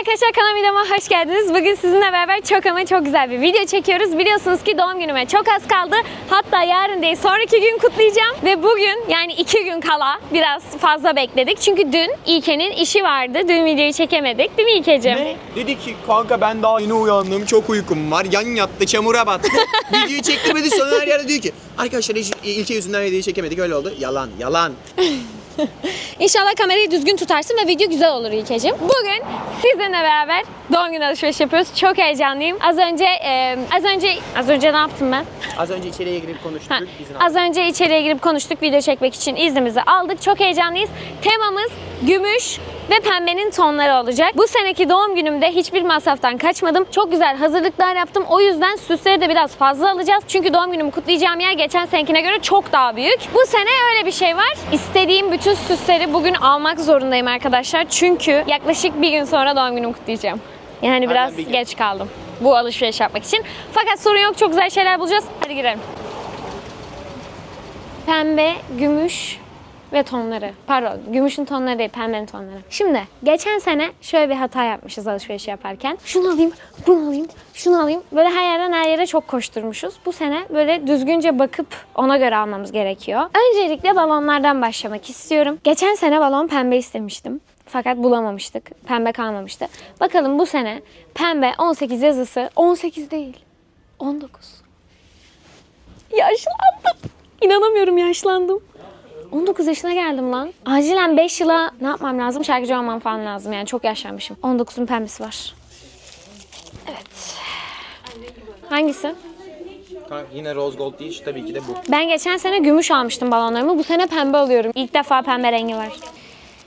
arkadaşlar kanalıma videoma hoş geldiniz. Bugün sizinle beraber çok ama çok güzel bir video çekiyoruz. Biliyorsunuz ki doğum günüme çok az kaldı. Hatta yarın değil sonraki gün kutlayacağım. Ve bugün yani iki gün kala biraz fazla bekledik. Çünkü dün İlke'nin işi vardı. Dün videoyu çekemedik değil mi İlke'cim? Ne? Dedi ki kanka ben daha yeni uyandım çok uykum var yan yattı çamura battı videoyu çektirmedi sonra her yerde diyor ki arkadaşlar ilk- ilke yüzünden videoyu çekemedik öyle oldu yalan yalan İnşallah kamerayı düzgün tutarsın ve video güzel olur İlkeciğim. Bugün sizinle beraber doğum günü alışveriş yapıyoruz. Çok heyecanlıyım. Az önce e, az önce az önce ne yaptım ben? az önce içeriye girip konuştuk Ha, az önce içeriye girip konuştuk. Video çekmek için iznimizi aldık. Çok heyecanlıyız. Temamız gümüş ve pembenin tonları olacak. Bu seneki doğum günümde hiçbir masraftan kaçmadım. Çok güzel hazırlıklar yaptım. O yüzden süsleri de biraz fazla alacağız. Çünkü doğum günümü kutlayacağım yer geçen senekine göre çok daha büyük. Bu sene öyle bir şey var. İstediğim bütün süsleri bugün almak zorundayım arkadaşlar. Çünkü yaklaşık bir gün sonra doğum günümü kutlayacağım. Yani biraz bir geç kaldım bu alışveriş yapmak için. Fakat sorun yok çok güzel şeyler bulacağız. Hadi girelim. Pembe, gümüş ve tonları. Pardon, gümüşün tonları değil, pembenin tonları. Şimdi geçen sene şöyle bir hata yapmışız alışveriş yaparken. Şunu alayım, bunu alayım, şunu alayım. Böyle her yerden her yere çok koşturmuşuz. Bu sene böyle düzgünce bakıp ona göre almamız gerekiyor. Öncelikle balonlardan başlamak istiyorum. Geçen sene balon pembe istemiştim. Fakat bulamamıştık. Pembe kalmamıştı. Bakalım bu sene pembe 18 yazısı 18 değil. 19. Yaşlandım. İnanamıyorum yaşlandım. 19 yaşına geldim lan. Acilen 5 yıla ne yapmam lazım? Şarkıcı olmam falan lazım yani çok yaşlanmışım. 19'un pembesi var. Evet. Hangisi? Yine rose gold değil tabii ki de bu Ben geçen sene gümüş almıştım balonlarımı. Bu sene pembe alıyorum. İlk defa pembe rengi var.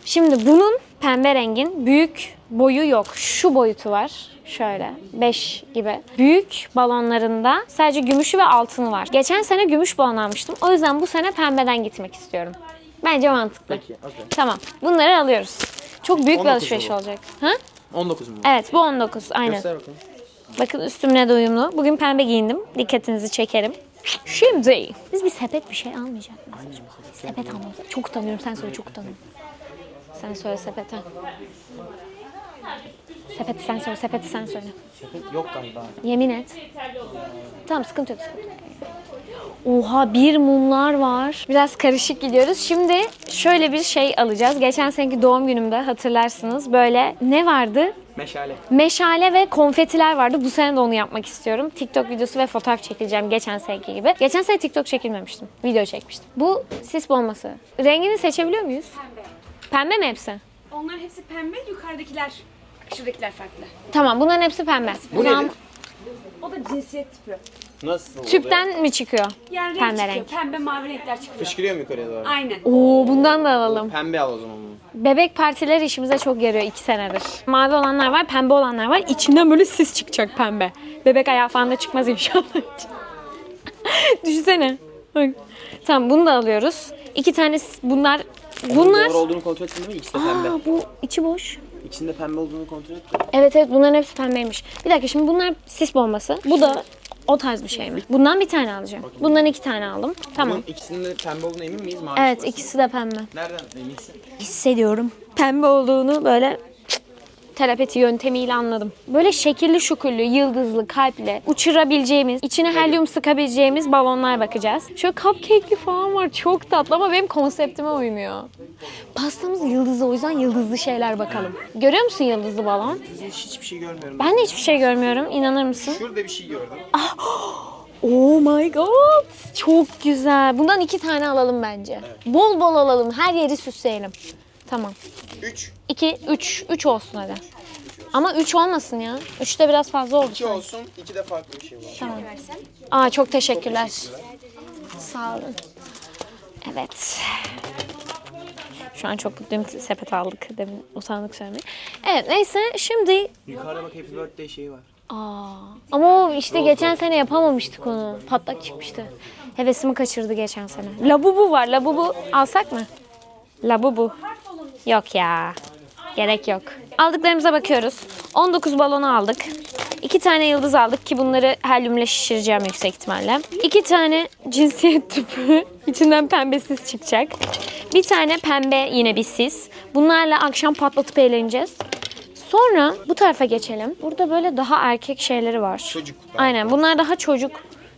Şimdi bunun pembe rengin büyük boyu yok. Şu boyutu var. Şöyle 5 gibi. Büyük balonlarında sadece gümüşü ve altını var. Geçen sene gümüş balon almıştım. O yüzden bu sene pembeden gitmek istiyorum. Bence mantıklı. Peki, okey. Tamam. Bunları alıyoruz. Çok büyük bir 19 alışveriş bu? olacak. Ha? 19 mu? Evet bu 19. Aynen. Göster bakalım. Bakın üstümle de uyumlu. Bugün pembe giyindim. Dikkatinizi çekerim. Şimdi biz bir sepet bir şey almayacak mıyız? Sepet almamız. Çok utanıyorum. Sen söyle çok utanıyorum. Sen söyle sepete. Sepeti sen söyle. Sepeti sen söyle. Sepet yok galiba. Yemin et. Tamam sıkıntı yok. Sıkıntı yok. Oha bir mumlar var. Biraz karışık gidiyoruz. Şimdi şöyle bir şey alacağız. Geçen seneki doğum günümde hatırlarsınız. Böyle ne vardı? Meşale. Meşale ve konfetiler vardı. Bu sene de onu yapmak istiyorum. TikTok videosu ve fotoğraf çekeceğim geçen seneki gibi. Geçen sene TikTok çekilmemiştim. Video çekmiştim. Bu sis bombası. Rengini seçebiliyor muyuz? Pembe mi hepsi? Onların hepsi pembe, yukarıdakiler, şuradakiler farklı. Tamam bunların hepsi pembe. Bu nedir? O da cinsiyet tipi. Nasıl oluyor? Tüpten mi çıkıyor? Yani renk Pembe çıkıyor, renk. pembe mavi renkler çıkıyor. Fışkırıyor mu yukarıya doğru? Aynen. Oo bundan da alalım. Pembe al o zaman bunu. Bebek partileri işimize çok yarıyor iki senedir. Mavi olanlar var, pembe olanlar var. İçinden böyle sis çıkacak pembe. Bebek ayağı falan da çıkmaz inşallah. Düşünsene. Bak. Tamam bunu da alıyoruz. İki tane s- bunlar bunlar Doğru olduğunu kontrol ettin değil mi? İkisi de pembe. Aa, bu içi boş. İçinde pembe olduğunu kontrol et. Evet evet bunların hepsi pembeymiş. Bir dakika şimdi bunlar sis bombası. Bu da o tarz bir şey mi? Bundan bir tane alacağım. Bundan iki tane aldım. Tamam. Bunun ikisinin de pembe olduğunu emin miyiz? Mavi Evet ikisi de pembe. Nereden eminsin? hissediyorum. Pembe olduğunu böyle telepati yöntemiyle anladım. Böyle şekilli şuküllü, yıldızlı, kalpli, uçurabileceğimiz, içine helyum sıkabileceğimiz balonlar bakacağız. Şöyle cupcake'li falan var. Çok tatlı ama benim konseptime uymuyor. Pastamız yıldızlı o yüzden yıldızlı şeyler bakalım. Görüyor musun yıldızlı balon? Hiç, hiçbir şey görmüyorum. Ben de hiçbir şey görmüyorum. İnanır mısın? Şurada bir şey gördüm. Oh my god. Çok güzel. Bundan iki tane alalım bence. Bol bol alalım. Her yeri süsleyelim. Tamam. 3. 2, 3. 3 olsun hadi. Ama 3 olmasın ya. 3 de biraz fazla oldu. 2 olsun. 2 de farklı bir şey var. Tamam. Aa çok teşekkürler. Sağ olun. Evet. Şu an çok mutluyum. Sepet aldık. Demin utandık söylemeye. Evet neyse şimdi... Yukarıda bak Happy Birthday şeyi var. Aa, ama o işte geçen sene yapamamıştık onu. Patlak çıkmıştı. Hevesimi kaçırdı geçen sene. Labubu var. Labubu alsak mı? Labubu. Yok ya. Gerek yok. Aldıklarımıza bakıyoruz. 19 balonu aldık. 2 tane yıldız aldık ki bunları helyumla şişireceğim yüksek ihtimalle. 2 tane cinsiyet tüpü. İçinden pembe sis çıkacak. Bir tane pembe yine bir sis. Bunlarla akşam patlatıp eğleneceğiz. Sonra bu tarafa geçelim. Burada böyle daha erkek şeyleri var. Çocuk. Aynen bunlar daha çocuk.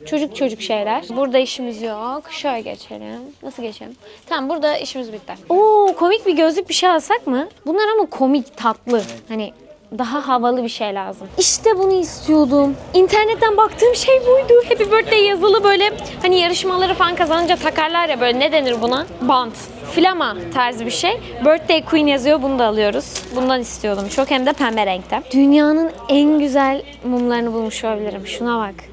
Çocuk çocuk şeyler. Burada işimiz yok. Şöyle geçelim. Nasıl geçelim? Tamam burada işimiz bitti. Oo komik bir gözlük bir şey alsak mı? Bunlar ama komik, tatlı. Hani daha havalı bir şey lazım. İşte bunu istiyordum. İnternetten baktığım şey buydu. Happy Birthday yazılı böyle hani yarışmaları falan kazanınca takarlar ya böyle ne denir buna? Bant. Flama tarzı bir şey. Birthday Queen yazıyor bunu da alıyoruz. Bundan istiyordum çok hem de pembe renkte. Dünyanın en güzel mumlarını bulmuş olabilirim. Şuna bak.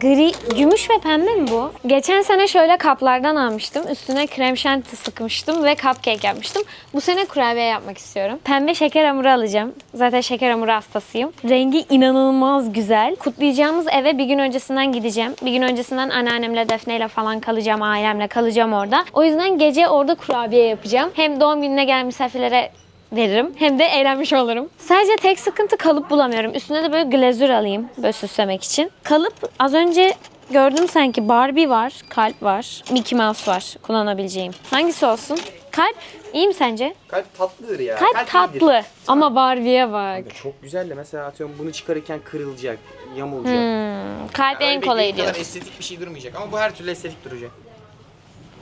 Gri, gümüş ve pembe mi bu? Geçen sene şöyle kaplardan almıştım. Üstüne krem şanti sıkmıştım ve cupcake yapmıştım. Bu sene kurabiye yapmak istiyorum. Pembe şeker hamuru alacağım. Zaten şeker hamuru hastasıyım. Rengi inanılmaz güzel. Kutlayacağımız eve bir gün öncesinden gideceğim. Bir gün öncesinden anneannemle Defne'yle falan kalacağım. Ailemle kalacağım orada. O yüzden gece orada kurabiye yapacağım. Hem doğum gününe gelen misafirlere veririm. Hem de eğlenmiş olurum. Sadece tek sıkıntı kalıp bulamıyorum. Üstüne de böyle glazür alayım. Böyle süslemek için. Kalıp az önce gördüm sanki Barbie var, kalp var, Mickey Mouse var kullanabileceğim. Hangisi olsun? Kalp iyi mi sence? Kalp tatlıdır ya. Kalp, iyidir. tatlı. Ama Barbie'ye bak. Çok güzel de mesela atıyorum bunu çıkarırken kırılacak, yamulacak. Hmm, kalp en Öyle kolay diyorsun. estetik bir şey durmayacak ama bu her türlü estetik duracak.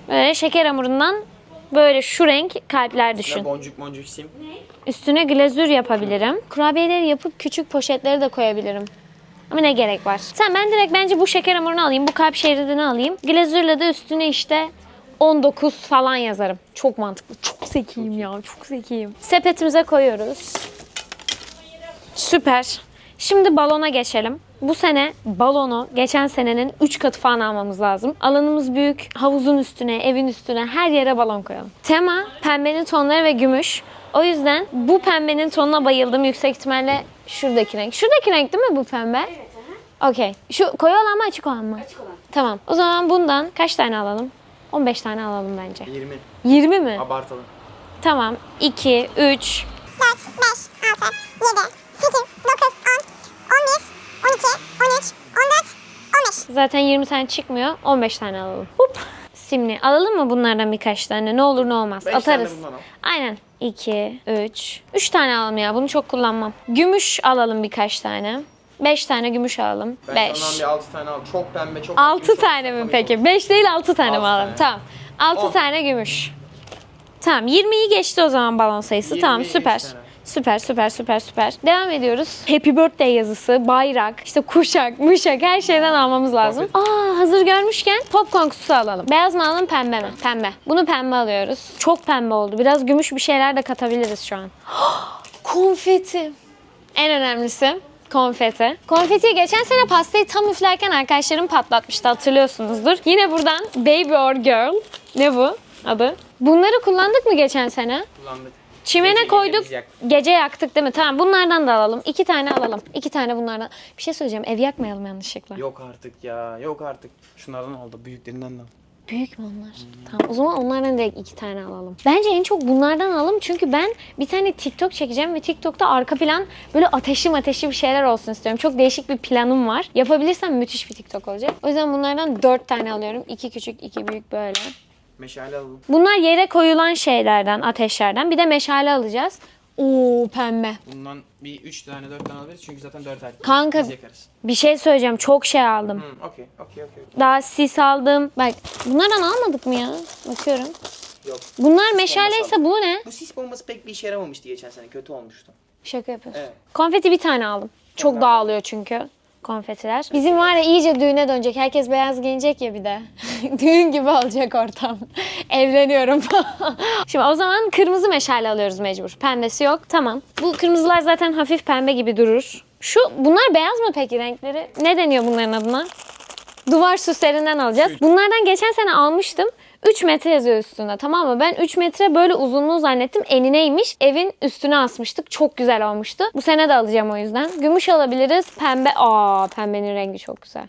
Böyle şeker hamurundan böyle şu renk kalpler düşün. Boncuk boncuk sim. Üstüne glazür yapabilirim. Kurabiyeleri yapıp küçük poşetlere de koyabilirim. Ama ne gerek var? Sen ben direkt bence bu şeker hamurunu alayım. Bu kalp şeridini alayım. Glazürle de üstüne işte 19 falan yazarım. Çok mantıklı. Çok zekiyim ya. Çok zekiyim. Sepetimize koyuyoruz. Süper. Şimdi balona geçelim. Bu sene balonu geçen senenin 3 katı falan almamız lazım. Alanımız büyük. Havuzun üstüne, evin üstüne her yere balon koyalım. Tema pembenin tonları ve gümüş. O yüzden bu pembenin tonuna bayıldım. Yüksek ihtimalle şuradaki renk. Şuradaki renk değil mi bu pembe? Okey. Şu koyu olan mı açık olan mı? Açık olan. Tamam. O zaman bundan kaç tane alalım? 15 tane alalım bence. 20. 20 mi? Abartalım. Tamam. 2, 3, 4, 5, 6, 7, 8, 9, 10, 11, 12, 13, 14, 15. Zaten 20 tane çıkmıyor. 15 tane alalım. Hop. Simli. Alalım mı bunlardan birkaç tane? Ne olur ne olmaz. Beş tane Atarız. bundan al. Aynen. 2, 3. 3 tane alalım ya. Bunu çok kullanmam. Gümüş alalım birkaç tane. 5 tane gümüş alalım. Ben 5. ondan bir 6 tane al. Çok pembe, çok 6 çok tane mi peki? oldu. 5 değil 6 tane mi Altı alalım? tane. Tamam. 6 On. tane gümüş. Tamam 20'yi geçti o zaman balon sayısı. 20'yi Tamam süper. evet. Süper süper süper süper. Devam ediyoruz. Happy birthday yazısı, bayrak, işte kuşak, muşak her şeyden almamız lazım. Aa hazır görmüşken popcorn kutusu alalım. Beyaz mı alalım pembe mi? Pembe. Bunu pembe alıyoruz. Çok pembe oldu. Biraz gümüş bir şeyler de katabiliriz şu an. Konfeti. En önemlisi konfeti. Konfetiyi geçen sene pastayı tam üflerken arkadaşlarım patlatmıştı hatırlıyorsunuzdur. Yine buradan Baby or Girl. Ne bu adı? Bunları kullandık mı geçen sene? Kullandık. Çimene Gece koyduk. gece yaktık. Gece yaktık değil mi? Tamam bunlardan da alalım. İki tane alalım. İki tane bunlardan. Bir şey söyleyeceğim. Ev yakmayalım yanlışlıkla. Yok artık ya, yok artık. Şunlardan al da büyüklerinden de al. Büyük mü onlar? Tamam o zaman onlardan direkt iki tane alalım. Bence en çok bunlardan alalım çünkü ben bir tane TikTok çekeceğim ve TikTok'ta arka plan böyle ateşli ateşli bir şeyler olsun istiyorum. Çok değişik bir planım var. Yapabilirsem müthiş bir TikTok olacak. O yüzden bunlardan dört tane alıyorum. İki küçük, iki büyük böyle. Meşale alalım. Bunlar yere koyulan şeylerden, ateşlerden. Bir de meşale alacağız. Oo pembe. Bundan bir 3 tane 4 tane alabiliriz çünkü zaten 4 erkek. Kanka Biz yakarız. bir şey söyleyeceğim. Çok şey aldım. Hı, okey, okey, okey. Daha sis aldım. Bak bunlardan almadık mı ya? Bakıyorum. Yok. Bunlar meşaleyse bu ne? Bu sis bombası pek bir işe yaramamıştı geçen sene. Kötü olmuştu. Şaka yapıyorsun. Evet. Konfeti bir tane aldım. Çok dağılıyor çünkü konfetiler. Bizim var ya iyice düğüne dönecek. Herkes beyaz giyinecek ya bir de. Düğün gibi olacak ortam. Evleniyorum. Şimdi o zaman kırmızı meşale alıyoruz mecbur. Pembesi yok. Tamam. Bu kırmızılar zaten hafif pembe gibi durur. Şu bunlar beyaz mı peki renkleri? Ne deniyor bunların adına? Duvar süslerinden alacağız. Bunlardan geçen sene almıştım. 3 metre yazıyor üstünde tamam mı? Ben 3 metre böyle uzunluğu zannettim. Elineymiş. Evin üstüne asmıştık. Çok güzel olmuştu. Bu sene de alacağım o yüzden. Gümüş alabiliriz. Pembe. Aa pembenin rengi çok güzel.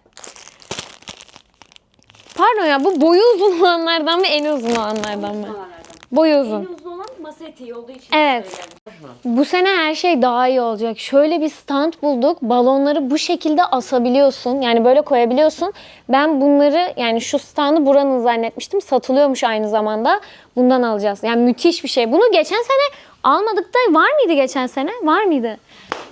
Pardon ya bu boyu uzun olanlardan mı en uzun olanlardan mı? Boyu uzun. En uzun olan masa eteği olduğu için Evet. Bu sene her şey daha iyi olacak. Şöyle bir stand bulduk. Balonları bu şekilde asabiliyorsun. Yani böyle koyabiliyorsun. Ben bunları yani şu standı buranın zannetmiştim. Satılıyormuş aynı zamanda. Bundan alacağız. Yani müthiş bir şey. Bunu geçen sene Almadık da var mıydı geçen sene? Var mıydı?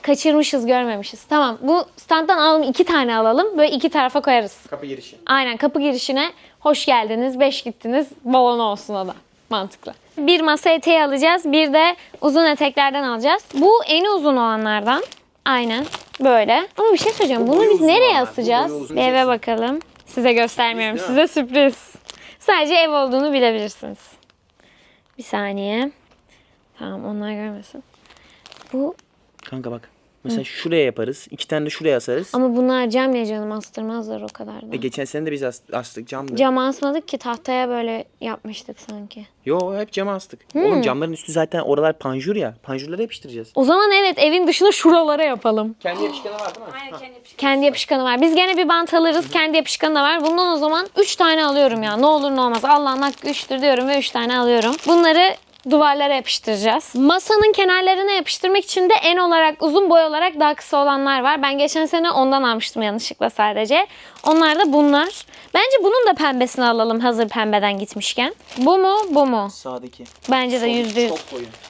Kaçırmışız, görmemişiz. Tamam bu standtan alalım iki tane alalım. Böyle iki tarafa koyarız. Kapı girişi. Aynen kapı girişine hoş geldiniz, beş gittiniz, balon olsun o da. Mantıklı. Bir masa eteği alacağız, bir de uzun eteklerden alacağız. Bu en uzun olanlardan. Aynen böyle. Ama bir şey söyleyeceğim. Bunu biz nereye asacağız? Bir eve diyeceksin. bakalım. Size göstermiyorum. Size sürpriz. Sadece ev olduğunu bilebilirsiniz. Bir saniye. Tamam onlar görmesin. Bu Kanka bak. Mesela şuraya yaparız. iki tane de şuraya asarız. ama bunlar cam ya canım astırmazlar o kadar da. E, geçen sene de biz as- astık camdı. Cam asmadık ki tahtaya böyle yapmıştık sanki. Yo hep cama astık. Oğlum camların üstü zaten oralar panjur ya. Panjurlara yapıştıracağız. O zaman evet evin dışına şuralara yapalım. Kendi yapışkanı var değil mi? Aynen kendi yapışık. Kendi yapışkanı var. Biz gene bir bant alırız. Kendi yapışkanı da var. Bundan o zaman 3 tane alıyorum ya. Ne olur ne olmaz. Allah'ın hakkı 3'tür diyorum ve 3 tane alıyorum. Bunları duvarlara yapıştıracağız. Masanın kenarlarına yapıştırmak için de en olarak uzun boy olarak daha kısa olanlar var. Ben geçen sene ondan almıştım yanlışlıkla sadece. Onlar da bunlar. Bence bunun da pembesini alalım hazır pembeden gitmişken. Bu mu bu mu? Sağdaki. Bence de yüzde yüz. Çok.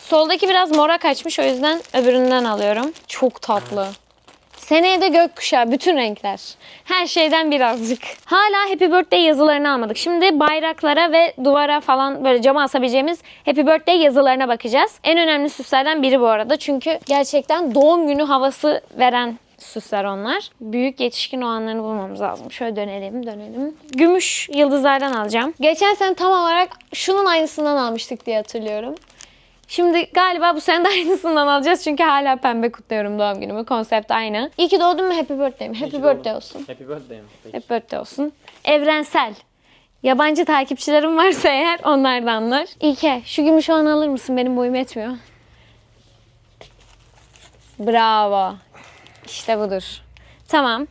Soldaki biraz mora kaçmış o yüzden öbüründen alıyorum. Çok tatlı. Seneye de gökkuşağı bütün renkler. Her şeyden birazcık. Hala Happy Birthday yazılarını almadık. Şimdi bayraklara ve duvara falan böyle cama asabileceğimiz Happy Birthday yazılarına bakacağız. En önemli süslerden biri bu arada. Çünkü gerçekten doğum günü havası veren süsler onlar. Büyük yetişkin olanlarını bulmamız lazım. Şöyle dönelim dönelim. Gümüş yıldızlardan alacağım. Geçen sene tam olarak şunun aynısından almıştık diye hatırlıyorum. Şimdi galiba bu sene de aynısından alacağız çünkü hala pembe kutluyorum doğum günümü. Konsept aynı. İyi ki doğdun mu happy birthday mi? Happy birthday olsun. Happy birthday mi? Peki. Happy birthday olsun. Evrensel. Yabancı takipçilerim varsa eğer onlar da anlar. İlke şu gümüş olanı alır mısın? Benim boyum etmiyor. Bravo. İşte budur. Tamam.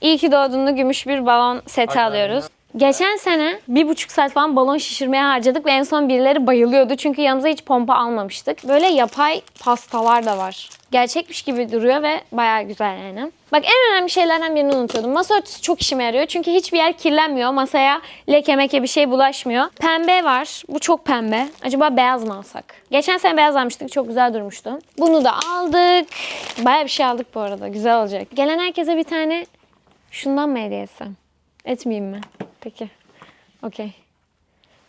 İyi ki doğduğunda gümüş bir balon seti alıyoruz. Geçen sene bir buçuk saat falan balon şişirmeye harcadık ve en son birileri bayılıyordu. Çünkü yanımıza hiç pompa almamıştık. Böyle yapay pastalar da var. Gerçekmiş gibi duruyor ve bayağı güzel yani. Bak en önemli şeylerden birini unutuyordum. Masa örtüsü çok işime yarıyor. Çünkü hiçbir yer kirlenmiyor. Masaya leke meke bir şey bulaşmıyor. Pembe var. Bu çok pembe. Acaba beyaz mı alsak? Geçen sene beyaz almıştık. Çok güzel durmuştu. Bunu da aldık. Bayağı bir şey aldık bu arada. Güzel olacak. Gelen herkese bir tane şundan mı hediye etsem? Etmeyeyim mi? Peki. Okey.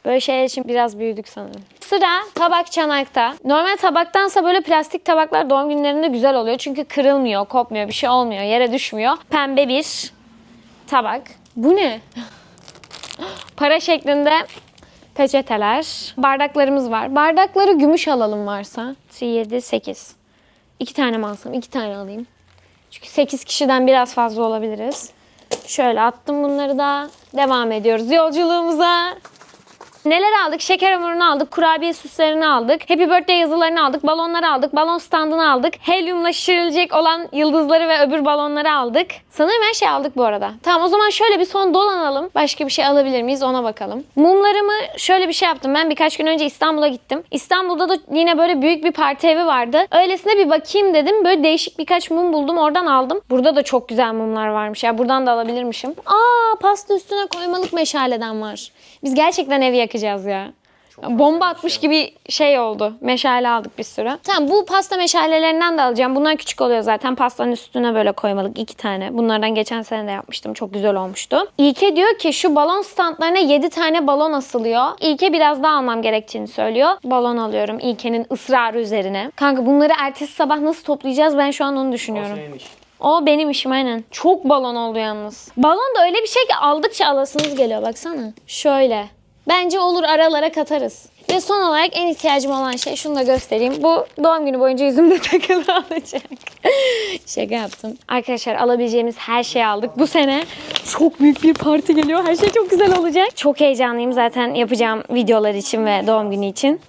Böyle şeyler için biraz büyüdük sanırım. Sıra tabak çanakta. Normal tabaktansa böyle plastik tabaklar doğum günlerinde güzel oluyor. Çünkü kırılmıyor, kopmuyor, bir şey olmuyor, yere düşmüyor. Pembe bir tabak. Bu ne? Para şeklinde peçeteler. Bardaklarımız var. Bardakları gümüş alalım varsa. 7, 8. İki tane mi alsam? İki tane alayım. Çünkü 8 kişiden biraz fazla olabiliriz. Şöyle attım bunları da. Devam ediyoruz yolculuğumuza. Neler aldık? Şeker hamurunu aldık, kurabiye süslerini aldık, happy birthday yazılarını aldık, balonları aldık, balon standını aldık, helyumla şişirilecek olan yıldızları ve öbür balonları aldık. Sanırım her şey aldık bu arada. Tamam o zaman şöyle bir son dolanalım. Başka bir şey alabilir miyiz ona bakalım. Mumlarımı şöyle bir şey yaptım. Ben birkaç gün önce İstanbul'a gittim. İstanbul'da da yine böyle büyük bir parti evi vardı. Öylesine bir bakayım dedim. Böyle değişik birkaç mum buldum. Oradan aldım. Burada da çok güzel mumlar varmış. Ya buradan da alabilirmişim. Aa pasta üstüne koymalık meşaleden var. Biz gerçekten evi yakacağız ya. Bomba atmış gibi şey oldu. Meşale aldık bir sürü. Tamam bu pasta meşalelerinden de alacağım. Bunlar küçük oluyor zaten. Pastanın üstüne böyle koymalık iki tane. Bunlardan geçen sene de yapmıştım. Çok güzel olmuştu. İlke diyor ki şu balon standlarına 7 tane balon asılıyor. İlke biraz daha almam gerektiğini söylüyor. Balon alıyorum İlke'nin ısrarı üzerine. Kanka bunları ertesi sabah nasıl toplayacağız ben şu an onu düşünüyorum. Senin iş. O benim işim aynen. Çok balon oldu yalnız. Balon da öyle bir şey ki aldıkça alasınız geliyor baksana. Şöyle. Bence olur aralara katarız. Ve son olarak en ihtiyacım olan şey şunu da göstereyim. Bu doğum günü boyunca yüzümde takılı olacak. Şaka yaptım. Arkadaşlar alabileceğimiz her şeyi aldık. Bu sene çok büyük bir parti geliyor. Her şey çok güzel olacak. Çok heyecanlıyım zaten yapacağım videolar için ve doğum günü için.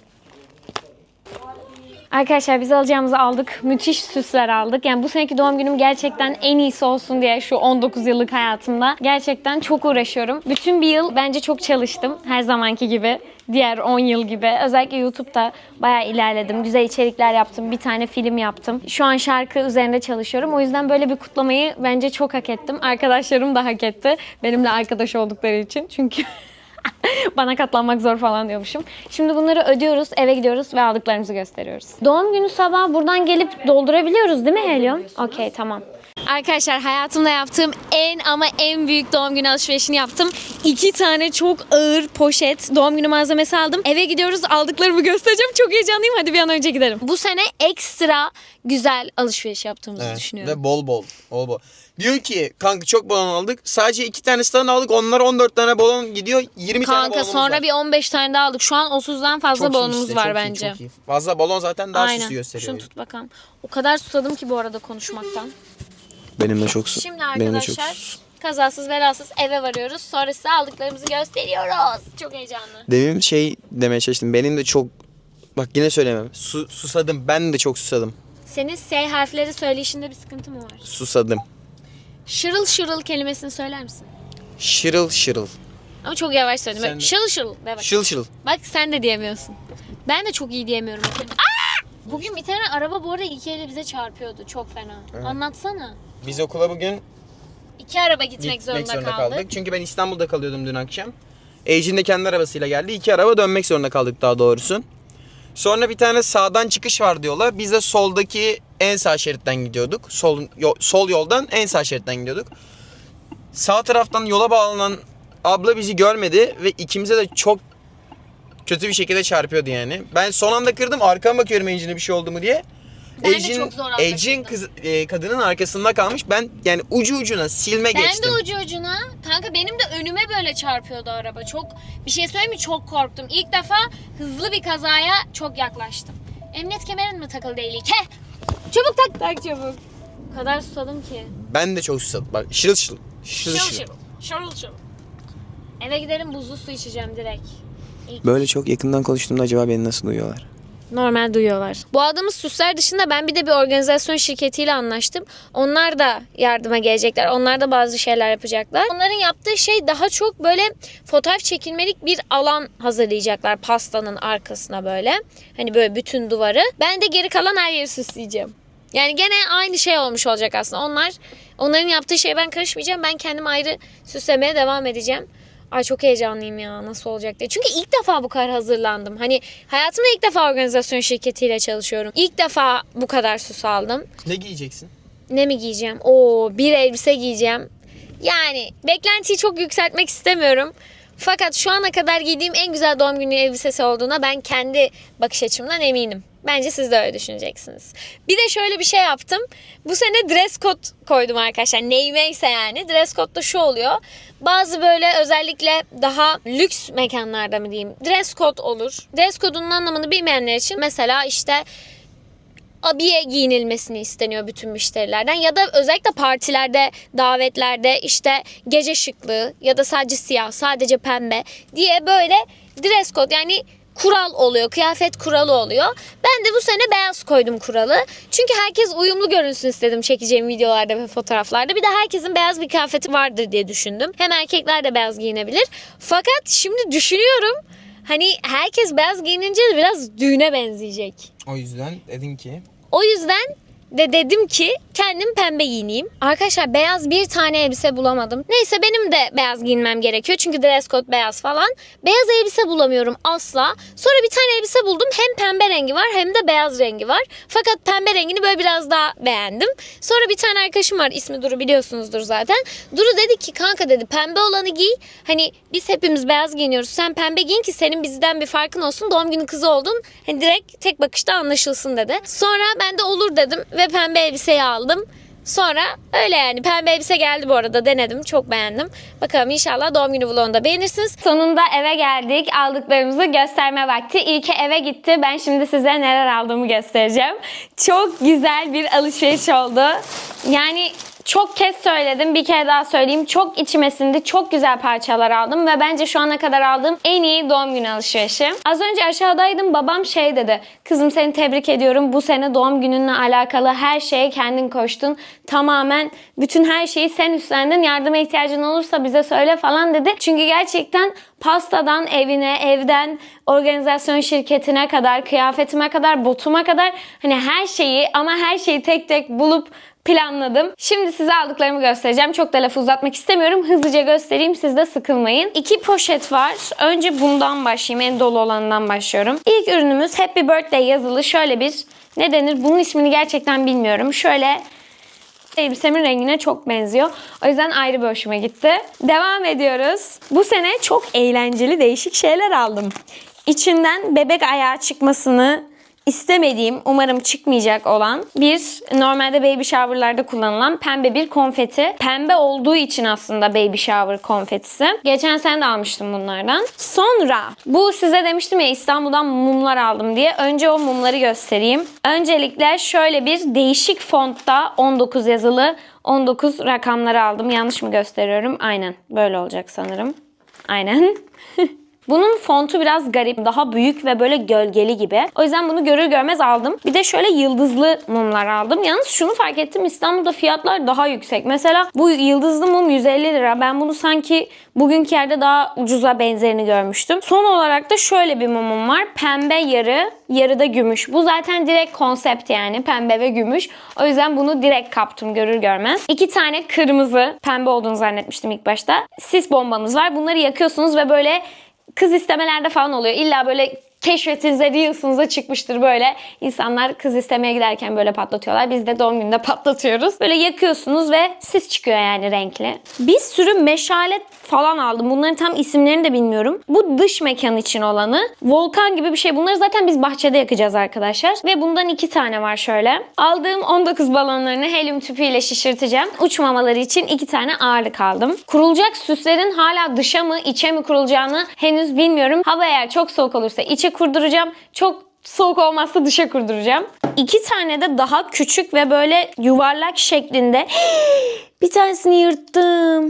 Arkadaşlar biz alacağımızı aldık. Müthiş süsler aldık. Yani bu seneki doğum günüm gerçekten en iyisi olsun diye şu 19 yıllık hayatımda gerçekten çok uğraşıyorum. Bütün bir yıl bence çok çalıştım. Her zamanki gibi. Diğer 10 yıl gibi. Özellikle YouTube'da bayağı ilerledim. Güzel içerikler yaptım. Bir tane film yaptım. Şu an şarkı üzerinde çalışıyorum. O yüzden böyle bir kutlamayı bence çok hak ettim. Arkadaşlarım da hak etti. Benimle arkadaş oldukları için. Çünkü Bana katlanmak zor falan diyormuşum. Şimdi bunları ödüyoruz, eve gidiyoruz ve aldıklarımızı gösteriyoruz. Doğum günü sabahı buradan gelip doldurabiliyoruz değil mi Helium? Okey tamam. Arkadaşlar hayatımda yaptığım en ama en büyük doğum günü alışverişini yaptım. İki tane çok ağır poşet doğum günü malzemesi aldım. Eve gidiyoruz aldıklarımı göstereceğim. Çok heyecanlıyım. Hadi bir an önce gidelim. Bu sene ekstra güzel alışveriş yaptığımızı düşünüyorum. Ve bol bol. Bol bol. Diyor ki kanka çok balon aldık. Sadece iki tane stand aldık. Onlar 14 tane balon gidiyor. 20 tane Kanka balonumuz sonra var. bir 15 tane daha aldık. Şu an 30'dan fazla Çok iyi balonumuz işte, var çok iyi, bence. çok iyi. Fazla balon zaten daha Aynen. süslü gösteriyor. Şunu tut bakalım. O kadar susadım ki bu arada konuşmaktan. Benim de çok su. Şimdi arkadaşlar kazasız belasız eve varıyoruz. Sonra size aldıklarımızı gösteriyoruz. Çok heyecanlı. Demin şey demeye çalıştım. Benim de çok bak yine söylemem. Su, susadım. Ben de çok susadım. Senin S harfleri söyleyişinde bir sıkıntı mı var? Susadım. Şırıl şırıl kelimesini söyler misin? Şırıl şırıl. Ama çok yavaş söyledim. Sen de- Şırıl şırıl. De bak. Şıl şıl. bak sen de diyemiyorsun. Ben de çok iyi diyemiyorum. kelime- Aa! Bugün bir tane araba bu arada iki ele bize çarpıyordu. Çok fena. Anlatsana. Biz okula bugün İki araba gitmek, gitmek zorunda, zorunda kaldık. kaldık. Çünkü ben İstanbul'da kalıyordum dün akşam. Ejin de kendi arabasıyla geldi. İki araba dönmek zorunda kaldık daha doğrusu. Sonra bir tane sağdan çıkış var diyorlar. Biz de soldaki en sağ şeritten gidiyorduk. Sol, yo- sol yoldan en sağ şeritten gidiyorduk. Sağ taraftan yola bağlanan abla bizi görmedi ve ikimize de çok kötü bir şekilde çarpıyordu yani. Ben son anda kırdım. Arkama bakıyorum Ejin'e bir şey oldu mu diye. Ben de çok zor atladım. Ejin kız, e, kadının arkasında kalmış. Ben yani ucu ucuna silme Ben geçtim. de ucu ucuna. Kanka benim de önüme böyle çarpıyordu araba. Çok bir şey söyleyeyim mi? Çok korktum. İlk defa hızlı bir kazaya çok yaklaştım. Emniyet kemerin mi takılı değil ki? Çabuk tak tak çabuk. O kadar susadım ki. Ben de çok susadım. Bak şırıl şırıl. Şırıl Şırıl şırıl. şırıl. Eve gidelim buzlu su içeceğim direkt. İlk. Böyle çok yakından konuştuğumda acaba beni nasıl duyuyorlar? Normal duyuyorlar. Bu aldığımız süsler dışında ben bir de bir organizasyon şirketiyle anlaştım. Onlar da yardıma gelecekler. Onlar da bazı şeyler yapacaklar. Onların yaptığı şey daha çok böyle fotoğraf çekilmelik bir alan hazırlayacaklar pastanın arkasına böyle. Hani böyle bütün duvarı. Ben de geri kalan her yeri süsleyeceğim. Yani gene aynı şey olmuş olacak aslında. Onlar onların yaptığı şeye ben karışmayacağım. Ben kendim ayrı süslemeye devam edeceğim. Ay çok heyecanlıyım ya nasıl olacak diye. Çünkü ilk defa bu kadar hazırlandım. Hani hayatımda ilk defa organizasyon şirketiyle çalışıyorum. İlk defa bu kadar süs aldım. Ne giyeceksin? Ne mi giyeceğim? Oo bir elbise giyeceğim. Yani beklentiyi çok yükseltmek istemiyorum. Fakat şu ana kadar giydiğim en güzel doğum günü elbisesi olduğuna ben kendi bakış açımdan eminim. Bence siz de öyle düşüneceksiniz. Bir de şöyle bir şey yaptım. Bu sene dress code koydum arkadaşlar. Neymeyse yani. Dress code da şu oluyor. Bazı böyle özellikle daha lüks mekanlarda mı diyeyim. Dress code olur. Dress code'un anlamını bilmeyenler için mesela işte abiye giyinilmesini isteniyor bütün müşterilerden ya da özellikle partilerde, davetlerde işte gece şıklığı ya da sadece siyah, sadece pembe diye böyle dress code yani kural oluyor. Kıyafet kuralı oluyor. Ben de bu sene beyaz koydum kuralı. Çünkü herkes uyumlu görünsün istedim çekeceğim videolarda ve fotoğraflarda. Bir de herkesin beyaz bir kıyafeti vardır diye düşündüm. Hem erkekler de beyaz giyinebilir. Fakat şimdi düşünüyorum hani herkes beyaz giyinince de biraz düğüne benzeyecek. O yüzden dedin ki O yüzden de dedim ki kendim pembe giyineyim. Arkadaşlar beyaz bir tane elbise bulamadım. Neyse benim de beyaz giyinmem gerekiyor. Çünkü dress code beyaz falan. Beyaz elbise bulamıyorum asla. Sonra bir tane elbise buldum. Hem pembe rengi var hem de beyaz rengi var. Fakat pembe rengini böyle biraz daha beğendim. Sonra bir tane arkadaşım var. ismi Duru biliyorsunuzdur zaten. Duru dedi ki kanka dedi pembe olanı giy. Hani biz hepimiz beyaz giyiniyoruz. Sen pembe giyin ki senin bizden bir farkın olsun. Doğum günü kızı oldun. Hani direkt tek bakışta anlaşılsın dedi. Sonra ben de olur dedim ve pembe elbiseyi aldım. Sonra öyle yani pembe elbise geldi bu arada denedim çok beğendim. Bakalım inşallah doğum günü vlogunda beğenirsiniz. Sonunda eve geldik aldıklarımızı gösterme vakti. İlke eve gitti ben şimdi size neler aldığımı göstereceğim. Çok güzel bir alışveriş oldu. Yani çok kez söyledim bir kere daha söyleyeyim. Çok içime sindi. Çok güzel parçalar aldım ve bence şu ana kadar aldığım en iyi doğum günü alışverişi. Az önce aşağıdaydım babam şey dedi. Kızım seni tebrik ediyorum. Bu sene doğum gününle alakalı her şeye kendin koştun. Tamamen bütün her şeyi sen üstlendin. Yardıma ihtiyacın olursa bize söyle falan dedi. Çünkü gerçekten pastadan evine, evden organizasyon şirketine kadar, kıyafetime kadar, botuma kadar hani her şeyi ama her şeyi tek tek bulup planladım. Şimdi size aldıklarımı göstereceğim. Çok da lafı uzatmak istemiyorum. Hızlıca göstereyim siz de sıkılmayın. İki poşet var. Önce bundan başlayayım. En dolu olanından başlıyorum. İlk ürünümüz Happy Birthday yazılı şöyle bir ne denir? Bunun ismini gerçekten bilmiyorum. Şöyle elbisemin rengine çok benziyor. O yüzden ayrı bir hoşuma gitti. Devam ediyoruz. Bu sene çok eğlenceli değişik şeyler aldım. İçinden bebek ayağı çıkmasını istemediğim, umarım çıkmayacak olan bir normalde baby shower'larda kullanılan pembe bir konfeti. Pembe olduğu için aslında baby shower konfetisi. Geçen sene de almıştım bunlardan. Sonra bu size demiştim ya İstanbul'dan mumlar aldım diye. Önce o mumları göstereyim. Öncelikle şöyle bir değişik fontta 19 yazılı 19 rakamları aldım. Yanlış mı gösteriyorum? Aynen. Böyle olacak sanırım. Aynen. Bunun fontu biraz garip. Daha büyük ve böyle gölgeli gibi. O yüzden bunu görür görmez aldım. Bir de şöyle yıldızlı mumlar aldım. Yalnız şunu fark ettim. İstanbul'da fiyatlar daha yüksek. Mesela bu yıldızlı mum 150 lira. Ben bunu sanki bugünkü yerde daha ucuza benzerini görmüştüm. Son olarak da şöyle bir mumum var. Pembe yarı, yarı da gümüş. Bu zaten direkt konsept yani. Pembe ve gümüş. O yüzden bunu direkt kaptım görür görmez. İki tane kırmızı, pembe olduğunu zannetmiştim ilk başta. Sis bombamız var. Bunları yakıyorsunuz ve böyle kız istemelerde falan oluyor. İlla böyle keşfetinize, reels'ınıza çıkmıştır böyle. İnsanlar kız istemeye giderken böyle patlatıyorlar. Biz de doğum gününde patlatıyoruz. Böyle yakıyorsunuz ve sis çıkıyor yani renkli. Bir sürü meşale falan aldım. Bunların tam isimlerini de bilmiyorum. Bu dış mekan için olanı. Volkan gibi bir şey. Bunları zaten biz bahçede yakacağız arkadaşlar. Ve bundan iki tane var şöyle. Aldığım 19 balonlarını helyum tüpüyle şişirteceğim. Uçmamaları için iki tane ağırlık aldım. Kurulacak süslerin hala dışa mı içe mi kurulacağını henüz bilmiyorum. Hava eğer çok soğuk olursa içe kurduracağım. Çok soğuk olmazsa dışa kurduracağım. İki tane de daha küçük ve böyle yuvarlak şeklinde. bir tanesini yırttım.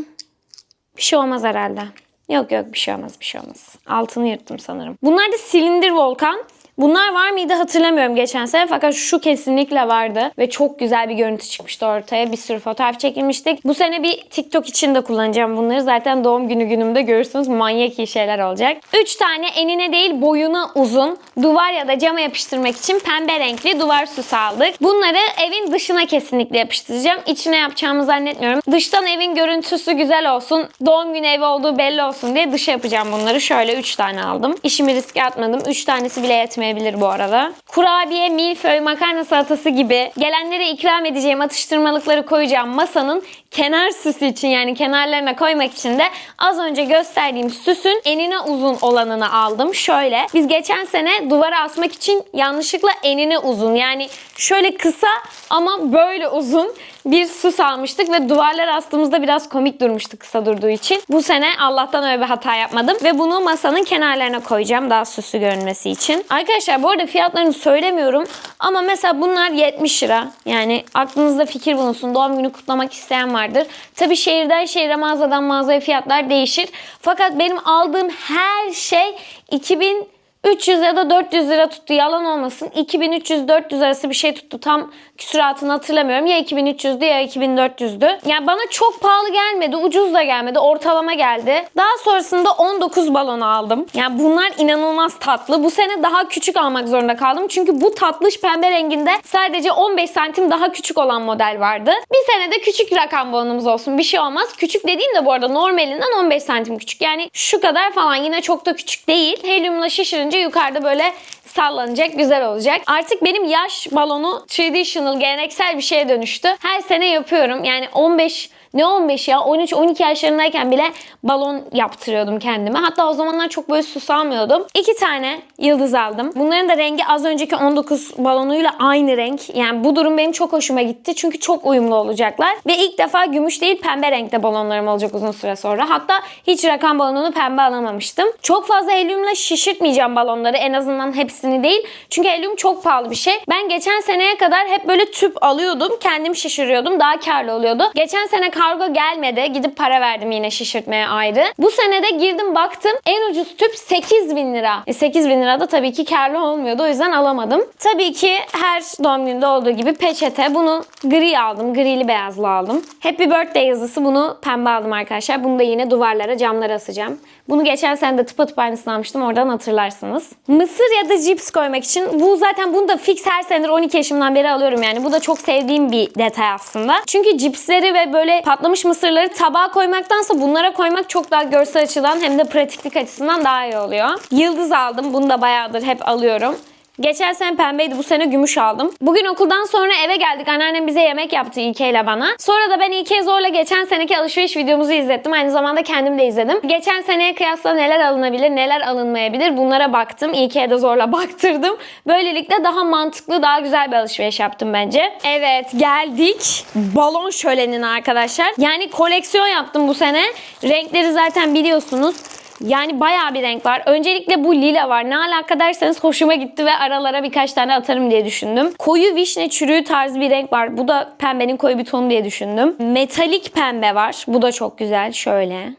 Bir şey olmaz herhalde. Yok yok bir şey olmaz bir şey olmaz. Altını yırttım sanırım. Bunlar da silindir volkan. Bunlar var mıydı hatırlamıyorum geçen sene fakat şu kesinlikle vardı ve çok güzel bir görüntü çıkmıştı ortaya. Bir sürü fotoğraf çekilmiştik. Bu sene bir TikTok için de kullanacağım bunları. Zaten doğum günü günümde görürsünüz manyak iyi şeyler olacak. 3 tane enine değil boyuna uzun duvar ya da cama yapıştırmak için pembe renkli duvar süsü aldık. Bunları evin dışına kesinlikle yapıştıracağım. İçine yapacağımı zannetmiyorum. Dıştan evin görüntüsü güzel olsun. Doğum günü evi olduğu belli olsun diye dışa yapacağım bunları. Şöyle 3 tane aldım. İşimi riske atmadım. 3 tanesi bile yetmeyebilir bu arada. Kurabiye, milföy, makarna salatası gibi gelenlere ikram edeceğim atıştırmalıkları koyacağım masanın kenar süsü için yani kenarlarına koymak için de az önce gösterdiğim süsün enine uzun olanını aldım. Şöyle biz geçen sene duvara asmak için yanlışlıkla enine uzun yani şöyle kısa ama böyle uzun bir süs almıştık ve duvarlara astığımızda biraz komik durmuştu kısa durduğu için. Bu sene Allah'tan öyle bir hata yapmadım ve bunu masanın kenarlarına koyacağım daha süslü görünmesi için. Arkadaşlar bu arada fiyatlarını söylemiyorum ama mesela bunlar 70 lira. Yani aklınızda fikir bulunsun. Doğum günü kutlamak isteyen vardır. Tabi şehirden şehire mağazadan mağazaya fiyatlar değişir. Fakat benim aldığım her şey 2000 300 ya da 400 lira tuttu yalan olmasın. 2300-400 arası bir şey tuttu. Tam küsuratını hatırlamıyorum. Ya 2300'dü ya 2400'dü. Yani bana çok pahalı gelmedi. Ucuz da gelmedi. Ortalama geldi. Daha sonrasında 19 balon aldım. Yani bunlar inanılmaz tatlı. Bu sene daha küçük almak zorunda kaldım. Çünkü bu tatlış pembe renginde sadece 15 santim daha küçük olan model vardı. Bir sene de küçük rakam balonumuz olsun. Bir şey olmaz. Küçük dediğim de bu arada normalinden 15 santim küçük. Yani şu kadar falan yine çok da küçük değil. Helyumla şişirince yukarıda böyle sallanacak, güzel olacak. Artık benim yaş balonu traditional, geleneksel bir şeye dönüştü. Her sene yapıyorum. Yani 15 ne 15 ya 13-12 yaşlarındayken bile balon yaptırıyordum kendime. Hatta o zamanlar çok böyle süs almıyordum. İki tane yıldız aldım. Bunların da rengi az önceki 19 balonuyla aynı renk. Yani bu durum benim çok hoşuma gitti. Çünkü çok uyumlu olacaklar. Ve ilk defa gümüş değil pembe renkte balonlarım olacak uzun süre sonra. Hatta hiç rakam balonunu pembe alamamıştım. Çok fazla helyumla şişirtmeyeceğim balonları. En azından hepsini değil. Çünkü helyum çok pahalı bir şey. Ben geçen seneye kadar hep böyle tüp alıyordum. Kendim şişiriyordum. Daha karlı oluyordu. Geçen sene kargo gelmedi. Gidip para verdim yine şişirtmeye ayrı. Bu senede girdim baktım en ucuz tüp 8 bin lira. E 8 bin lira da tabii ki karlı olmuyordu o yüzden alamadım. Tabii ki her doğum gününde olduğu gibi peçete. Bunu gri aldım. Grili beyazlı aldım. Happy birthday yazısı bunu pembe aldım arkadaşlar. Bunu da yine duvarlara camlara asacağım. Bunu geçen sene de tıpatıp aynısını almıştım. Oradan hatırlarsınız. Mısır ya da cips koymak için bu zaten bunu da fix her senedir 12 yaşımdan beri alıyorum yani. Bu da çok sevdiğim bir detay aslında. Çünkü cipsleri ve böyle patlamış mısırları tabağa koymaktansa bunlara koymak çok daha görsel açıdan hem de pratiklik açısından daha iyi oluyor. Yıldız aldım. Bunu da bayağıdır hep alıyorum. Geçen sene pembeydi bu sene gümüş aldım. Bugün okuldan sonra eve geldik. Anneannem bize yemek yaptı İlke ile bana. Sonra da ben İlke'ye zorla geçen seneki alışveriş videomuzu izlettim. Aynı zamanda kendim de izledim. Geçen seneye kıyasla neler alınabilir, neler alınmayabilir bunlara baktım. İlke'ye de zorla baktırdım. Böylelikle daha mantıklı, daha güzel bir alışveriş yaptım bence. Evet geldik balon şölenine arkadaşlar. Yani koleksiyon yaptım bu sene. Renkleri zaten biliyorsunuz. Yani bayağı bir renk var. Öncelikle bu lila var. Ne alaka derseniz hoşuma gitti ve aralara birkaç tane atarım diye düşündüm. Koyu vişne çürüğü tarzı bir renk var. Bu da pembenin koyu bir tonu diye düşündüm. Metalik pembe var. Bu da çok güzel. Şöyle.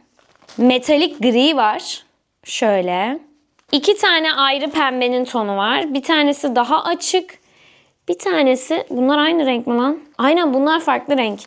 Metalik gri var. Şöyle. İki tane ayrı pembenin tonu var. Bir tanesi daha açık. Bir tanesi bunlar aynı renk mi lan? Aynen bunlar farklı renk.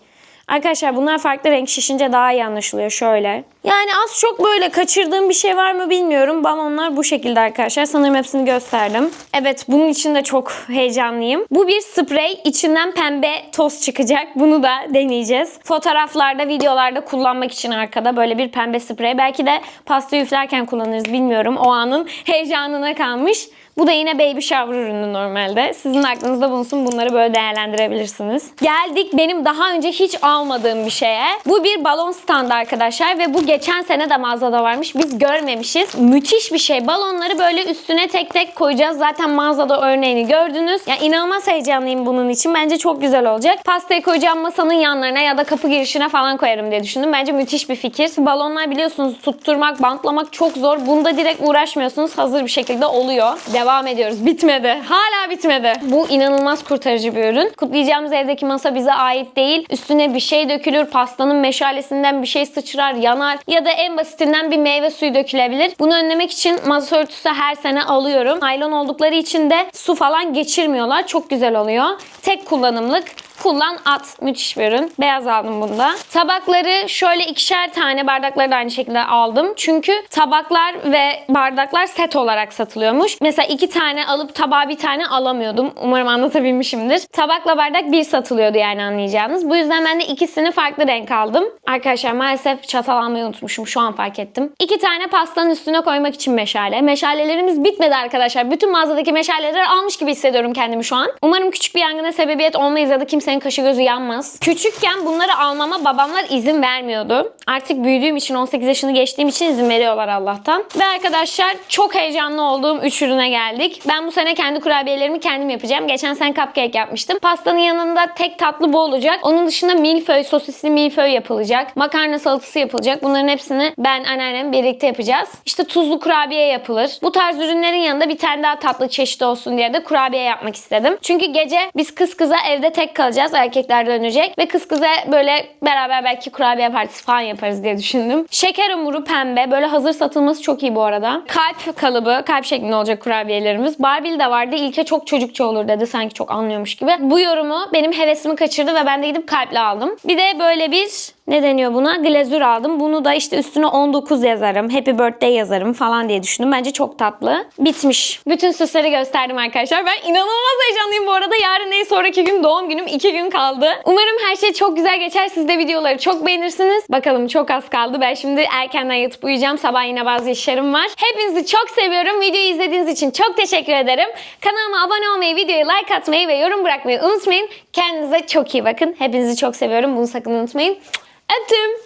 Arkadaşlar bunlar farklı renk şişince daha iyi anlaşılıyor şöyle. Yani az çok böyle kaçırdığım bir şey var mı bilmiyorum. Balonlar bu şekilde arkadaşlar. Sanırım hepsini gösterdim. Evet bunun için de çok heyecanlıyım. Bu bir sprey. içinden pembe toz çıkacak. Bunu da deneyeceğiz. Fotoğraflarda, videolarda kullanmak için arkada böyle bir pembe sprey. Belki de pasta üflerken kullanırız bilmiyorum. O anın heyecanına kalmış. Bu da yine baby shower ürünü normalde. Sizin aklınızda bulunsun bunları böyle değerlendirebilirsiniz. Geldik benim daha önce hiç almadığım bir şeye. Bu bir balon standı arkadaşlar ve bu geçen sene de mağazada varmış. Biz görmemişiz. Müthiş bir şey. Balonları böyle üstüne tek tek koyacağız. Zaten mağazada örneğini gördünüz. Ya inanılmaz heyecanlıyım bunun için. Bence çok güzel olacak. Pastayı koyacağım masanın yanlarına ya da kapı girişine falan koyarım diye düşündüm. Bence müthiş bir fikir. Balonlar biliyorsunuz tutturmak, bantlamak çok zor. Bunda direkt uğraşmıyorsunuz. Hazır bir şekilde oluyor. Devam ediyoruz. Bitmedi. Hala bitmedi. Bu inanılmaz kurtarıcı bir ürün. Kutlayacağımız evdeki masa bize ait değil. Üstüne bir şey dökülür. Pastanın meşalesinden bir şey sıçrar, yanar. Ya da en basitinden bir meyve suyu dökülebilir. Bunu önlemek için masa örtüsü her sene alıyorum. Naylon oldukları için de su falan geçirmiyorlar. Çok güzel oluyor. Tek kullanımlık. Kullan at. Müthiş bir ürün. Beyaz aldım bunda. Tabakları şöyle ikişer tane bardakları da aynı şekilde aldım. Çünkü tabaklar ve bardaklar set olarak satılıyormuş. Mesela iki tane alıp tabağa bir tane alamıyordum. Umarım anlatabilmişimdir. Tabakla bardak bir satılıyordu yani anlayacağınız. Bu yüzden ben de ikisini farklı renk aldım. Arkadaşlar maalesef çatal almayı unutmuşum. Şu an fark ettim. İki tane pastanın üstüne koymak için meşale. Meşalelerimiz bitmedi arkadaşlar. Bütün mağazadaki meşaleleri almış gibi hissediyorum kendimi şu an. Umarım küçük bir yangına sebebiyet olmayız ya da kimsenin kaşı gözü yanmaz. Küçükken bunları almama babamlar izin vermiyordu. Artık büyüdüğüm için 18 yaşını geçtiğim için izin veriyorlar Allah'tan. Ve arkadaşlar çok heyecanlı olduğum 3 ürüne geldik. Ben bu sene kendi kurabiyelerimi kendim yapacağım. Geçen sene cupcake yapmıştım. Pastanın yanında tek tatlı bu olacak. Onun dışında milföy, sosisli milföy yapılacak. Makarna salatası yapılacak. Bunların hepsini ben anneannem birlikte yapacağız. İşte tuzlu kurabiye yapılır. Bu tarz ürünlerin yanında bir tane daha tatlı çeşidi olsun diye de kurabiye yapmak istedim. Çünkü gece biz kız kıza evde tek kalacağız. Erkekler dönecek. Ve kız kıza böyle beraber belki kurabiye partisi falan yaparız diye düşündüm. Şeker hamuru pembe. Böyle hazır satılması çok iyi bu arada. Kalp kalıbı. Kalp şeklinde olacak kurabiyelerimiz. Barbie'li de vardı. İlke çok çocukça olur dedi. Sanki çok anlıyormuş gibi. Bu yorumu benim hevesimi kaçırdı ve ben de gidip kalple aldım. Bir de böyle bir ne deniyor buna? Glazür aldım. Bunu da işte üstüne 19 yazarım. Happy birthday yazarım falan diye düşündüm. Bence çok tatlı. Bitmiş. Bütün süsleri gösterdim arkadaşlar. Ben inanılmaz heyecanlıyım bu arada. Yarın değil sonraki gün doğum günüm. 2 gün kaldı. Umarım her şey çok güzel geçer. Siz de videoları çok beğenirsiniz. Bakalım çok az kaldı. Ben şimdi erkenden yatıp uyuyacağım. Sabah yine bazı işlerim var. Hepinizi çok seviyorum. Videoyu izlediğiniz için çok teşekkür ederim. Kanalıma abone olmayı, videoya like atmayı ve yorum bırakmayı unutmayın. Kendinize çok iyi bakın. Hepinizi çok seviyorum. Bunu sakın unutmayın. à